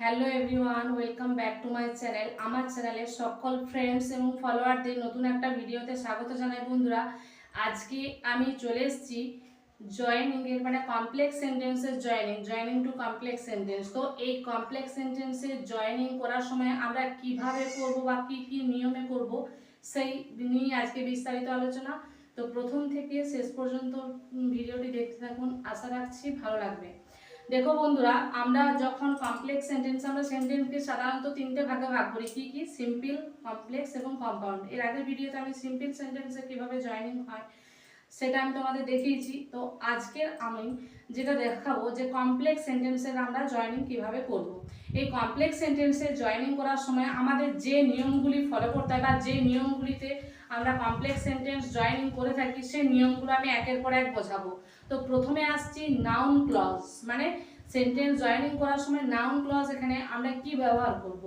Hello everyone welcome back to my channel আমার চ্যানেলের সকল ফ্রেন্ডস এবং ফলোয়ারদের নতুন একটা ভিডিওতে স্বাগত জানাই বন্ধুরা। আজকে আমি চলে এসেছি জয়েনিং এর মানে কমপ্লেক্স সেন্টেন্সের joining joining to complex sentence তো এই কমপ্লেক্স সেন্টেন্সে জয়েনিং করার সময় আমরা কীভাবে করব বা কি কি নিয়মে করব, সেই নিয়ে আজকে বিস্তারিত আলোচনা। তো প্রথম থেকে শেষ পর্যন্ত ভিডিওটি দেখতে থাকুন। আশা রাখছি ভালো লাগবে। দেখো বন্ধুরা, আমরা যখন কমপ্লেক্স সেন্টেন্স আমরা সেন্টেন্সকে সাধারণত তিনটে ভাগে ভাগ করি। কি কি? সিম্পল কমপ্লেক্স এবং কম্পাউন্ড এর আগের ভিডিওতে আমি সিম্পল সেন্টেন্সে কীভাবে জয়েনিং হয়, সেটা আমি তোমাদের দেখিয়েছি। তো আজকে আমি যেটা দেখাবো যে কমপ্লেক্স সেন্টেন্সের আমরা জয়েনিং কীভাবে করব। এই কমপ্লেক্স সেন্টেন্সে জয়েনিং করার সময় আমাদের যে নিয়মগুলি ফলো করতে হয় বা যে নিয়মগুলিতে আমরা কমপ্লেক্স সেন্টেন্স জয়েনিং করে থাকি, সেই নিয়মগুলো আমি একের পর এক বোঝাবো। তো প্রথমে আসছি নাউন ক্লজ মানে সেন্টেন্স জয়েনিং করার সময় নাউন ক্লজ এখানে আমরা কি ব্যবহার করব?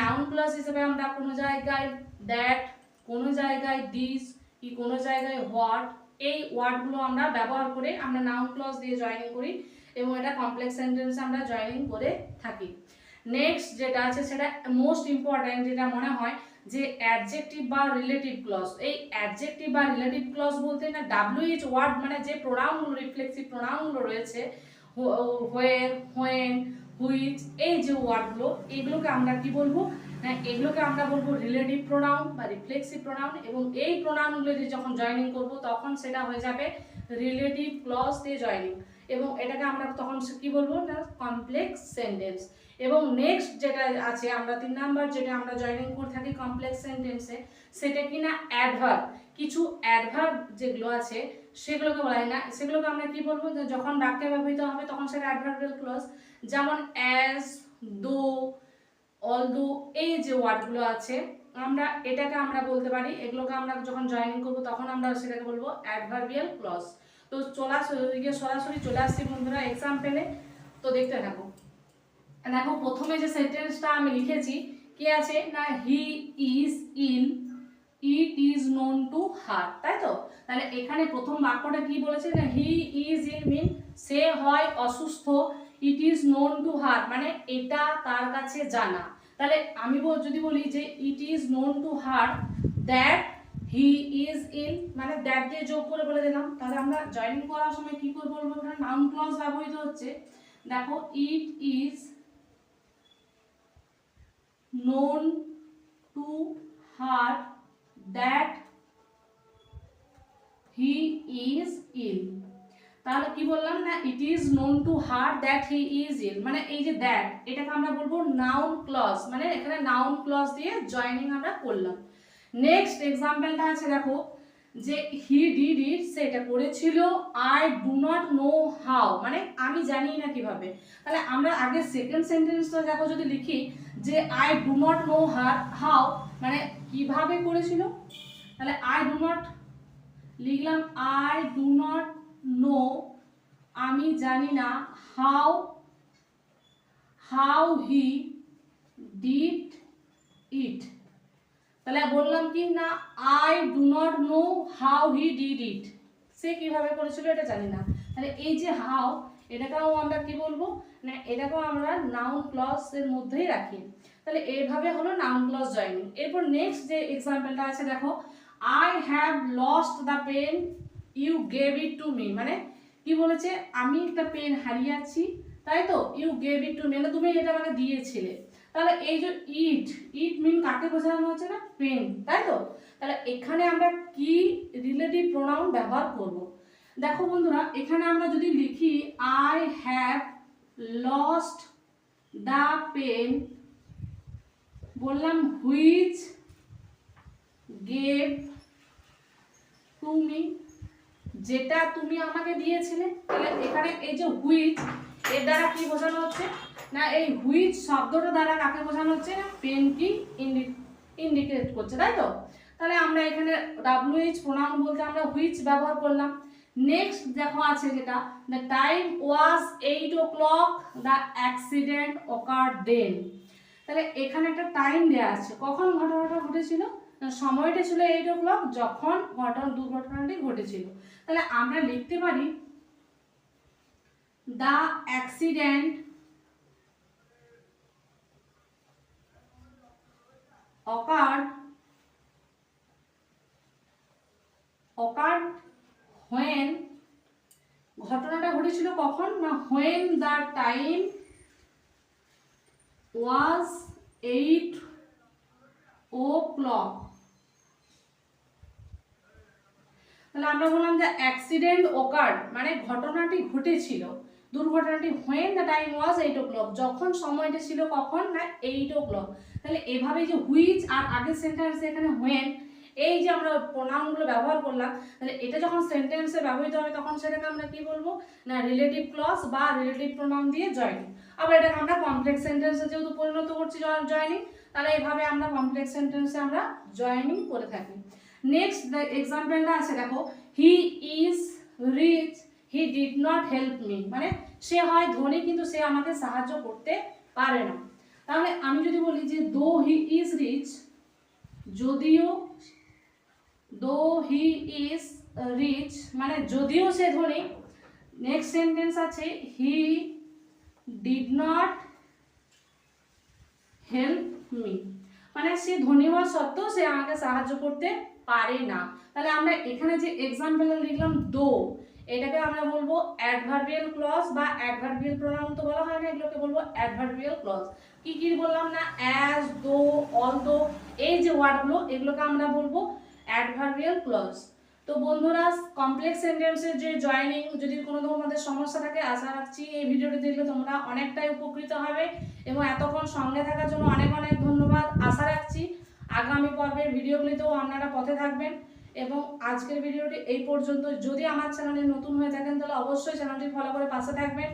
নাউন ক্লজ হিসেবে আমরা কোনো জায়গায় দ্যাট কোনো জায়গায় দিস কি কোনো জায়গায় হোয়াট এই ওয়ার্ডগুলো আমরা ব্যবহার করে আমরা নাউন ক্লজ দিয়ে জয়েনিং করি এবং এটা কমপ্লেক্স সেন্টেন্সে আমরা জয়েনিং করে থাকি। নেক্সট যেটা আছে, সেটা মোস্ট ইম্পর্ট্যান্ট যেটা মনে হয়, যে অ্যাডজেক্টিভ বা রিলেটিভ ক্লজ এই অ্যাডজেক্টিভ বা রিলেটিভ ক্লজ বলতে না ডাব্লিউএইচ ওয়ার্ড মানে যে প্রোনাউনগুলো রিফ্লেক্সিভ প্রোনাউনগুলো রয়েছে হোয়ের হোয়েন হুইচ এই যে ওয়ার্ডগুলো এগুলোকে আমরা কি বলব? না এগুলোকে আমরা বলব রিলেটিভ প্রোনাউন বা রিফ্লেক্সিভ প্রোনাউন এবং এই প্রোনাউনগুলো দিয়ে যখন জয়েনিং করব, তখন সেটা হয়ে যাবে রিলেটিভ ক্লজ দিয়ে জয়েনিং এবং এটাকে আমরা তখন কি বলব? না কমপ্লেক্স সেন্টেন্স এবং নেক্সট যেটা আছে, আমরা তিন নাম্বার যেটা আমরা জয়েনিং করে থাকি কমপ্লেক্স সেন্টেন্সে সেটা কি না অ্যাডভার্ব কিছু অ্যাডভার্ব যেগুলো আছে, সেগুলোকে বলা হয় না। সেগুলোকে আমরা কি বলব? যখন বাক্যে ব্যবহৃত হবে, তখন সেটা অ্যাডভার্বিয়াল ক্লজ যেমন অ্যাজ দো অল দো এই যে ওয়ার্ডগুলো আছে, আমরা এটাকে আমরা বলতে পারি। এগুলোকে আমরা যখন জয়েনিং করব, তখন আমরা সেটাকে বলব অ্যাডভার্বিয়াল ক্লজ তো চলা সরাসরি চলে আসছি বন্ধুরা এক্সাম্পেলে তো দেখতে থাকো। দেখো প্রথমে যে সেন্টেন্সটা আমি লিখেছি, কে আছে? না he is in it is known to her তাই তো? তাহলে এখানে প্রথম বাক্যটা কি বলেছে? না হি ইজ ইন মিন সে হয় অসুস্থ it is known to her মানে এটা তার কাছে জানা। তাহলে আমি যদি বলি যে it is known to her that he is in মানে দ্যাট দিয়ে যোগ করে বলে দিলাম, তাহলে আমরা জয়েনিং করার সময় কি করে বলব? নাউন ক্লজ ব্যবহৃত হচ্ছে। দেখো it is known to her that he is ill. তাহলে কি বললাম? না it is known to her that he is ill মানে এই যে দ্যাট এটাকে আমরা বলব নাউন ক্লজ মানে এখানে নাউন ক্লজ দিয়ে জয়নিং আমরা করলাম। নেক্সট এক্সাম্পলটা আছে, দেখো। যে হি ডিড ইট সেটা করেছিল I do not know how মানে আমি জানি না কীভাবে। তাহলে আমরা আগে সেকেন্ড সেন্টেন্সটা দেখো যদি লিখি, যে I do not know how মানে কীভাবে করেছিল? তাহলে আই ডু নট লিখলাম আই ডু নট নো আমি জানি না how how he did it তাহলে বললাম কি, না I do not know how he did it সে কীভাবে করেছিল এটা জানি না। তাহলে এই যে হাউ এটাকেও আমরা কি বলব? না, এটাকেও আমরা নাউন ক্লজ এর মধ্যেই রাখি। তাহলে এইভাবে হলো নাউন ক্লজ জয়েনিং এরপর নেক্সট যে এক্সাম্পলটা আছে, দেখো I have lost the pen you gave it to me মানে কি বলেছে? আমি একটা পেন হারিয়েছি, তাই তো? You gave it to me মানে তুমি এটা আমাকে দিয়েছিলে। তাহলে এই যে ইট ইট মিন কাকে বোঝানো হচ্ছে না? পেন, তাই তো? তাহলে এখানে আমরা কি রিলেটিভ প্রোনাউন ব্যবহার করব? দেখো বন্ধুরা, এখানে আমরা যদি লিখি I have lost the pen বললাম হুইচ গেভ টু মি যেটা তুমি আমাকে দিয়েছিলে, তাহলে এখানে এই যে হুইচ এর দ্বারা কি বোঝানো হচ্ছে? না, এই হুইচ শব্দটা দ্বারা কাকে বোঝানো হচ্ছে? না পেন কি ইন্ডিকেট করছে, তাই তো? তাহলে আমরা এখানে ডাব্লিউএইচ প্রোনাউন বলতে আমরা হুইচ ব্যবহার করলাম। নেক্সট দেখো আছে যেটা the time was eight o'clock the accident occur then তাহলে এখানে একটা টাইম দেওয়া আছে। কখন ঘটনাটা ঘটেছিল? সময়টা ছিল এইট ও ক্লক যখন ঘটনা, দুর্ঘটনাটি ঘটেছিল। তাহলে আমরা লিখতে পারি the accident occurred occurred when ঘটনাটা ঘটেছিল কখন? না when the time was eight o'clock তাহলে আমরা বললাম যে অ্যাক্সিডেন্ট ওকার মানে ঘটনাটি ঘটেছিল। দুর্ঘটনাটি when the time was eight o'clock যখন সময়টা ছিল কখন না এইট ও ক্লক তাহলে এভাবে যে হুইচ আর আগের সেন্টেন্সে এখানে হোয়েন এই যে আমরা প্রোনাউনগুলো ব্যবহার করলাম, তাহলে এটা যখন সেন্টেন্সে ব্যবহৃত হবে, তখন সেটাকে আমরা কি বলব? না রিলেটিভ ক্লজ বা রিলেটিভ প্রোনাউন দিয়ে জয়েনিং আবার এটাকে আমরা কমপ্লেক্স সেন্টেন্সে যেহেতু পরিণত করছি জয়েনিং তাহলে এভাবে আমরা কমপ্লেক্স সেন্টেন্সে আমরা জয়েনিং করে থাকি। নেক্সট এক্সাম্পলটা আছে, দেখো। He is did not help me মানে সে হয় ধনী, কিন্তু সে আমাকে সাহায্য করতে পারে না। তাহলে আমি যদি বলি যে দো হি ইজ রিচ যদিও দো হি ইজ রিচ মানে যদিও সে ধনী নেক্সট সেন্টেন্স আছে he did not help me মানে সে ধনী হওয়া সত্ত্বেও সে আমাকে সাহায্য করতে পারে না। তাহলে আমরা এখানে যে এক্সাম্পল লিখলাম দো এটাকে আমরা বলব অ্যাডভার্বিয়াল ক্লজ বা অ্যাডভার্বিয়াল প্রোনাউন তো বলা হয় না, এগুলোকে বলব অ্যাডভার্বিয়াল ক্লজ কি কি বললাম না? অ্যাজ দো অল দো এই যে ওয়ার্ডগুলো এগুলোকে আমরা বলব অ্যাডভার্বিয়াল ক্লজ তো বন্ধুরা কমপ্লেক্স সেন্টেন্সের যে জয়েনিং যদি কোনো তোমাদের সমস্যা থাকে, আশা রাখছি এই ভিডিওটি দেখলে তোমরা অনেকটাই উপকৃত হবে এবং এতক্ষণ সঙ্গে থাকার জন্য অনেক অনেক ধন্যবাদ। আশা রাখছি আগামী পর্বের ভিডিওগুলিতেও আপনারা পথে থাকবেন। এবং আজকের ভিডিওটি এই পর্যন্ত যদি আমার চ্যানেলে নতুন হয়ে থাকেন, তাহলে অবশ্যই চ্যানেলটি ফলো করে পাশে থাকবেন।